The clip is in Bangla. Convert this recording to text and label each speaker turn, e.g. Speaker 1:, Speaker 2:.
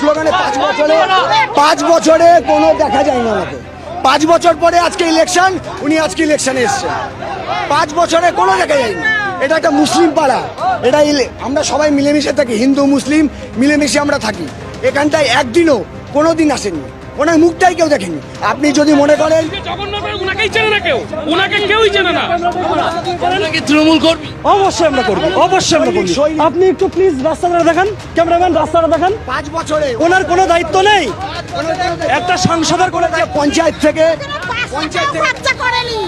Speaker 1: স্লোগানে পাঁচ বছরে পাঁচ বছরে কোনো দেখা যায় না আমাকে। পাঁচ বছর পরে আজকে ইলেকশন উনি আজকে ইলেকশনে এসছেন। পাঁচ বছরে কোনো দেখা যায়নি। এটা একটা মুসলিম পাড়া। এটা আমরা সবাই মিলেমিশে থাকি, হিন্দু, মুসলিম, মিলেমিশে আমরা থাকি। এখানটায় একদিনও কোনো দিন আসেনি ওনার মুখটাই কেউ দেখেনি। আপনি যদি মনে করেন
Speaker 2: জগন্নাথ উনাকেই চেনে না কেউ। উনাকে কেউই চেনে না। নাকি তৃণমূল কর্মী
Speaker 3: অবশ্যই আমরা করব অবশ্যই আমরা করব। আপনি একটু প্লিজ রাস্তাটা দেখান ক্যামেরাম্যান রাস্তাটা দেখান।
Speaker 1: পাঁচ বছরে।
Speaker 3: ওনার কোনো দায়িত্ব নেই। একটা সাংসদের কোনো
Speaker 1: পঞ্চায়েত থেকে
Speaker 4: পঞ্চায়েত করেনি।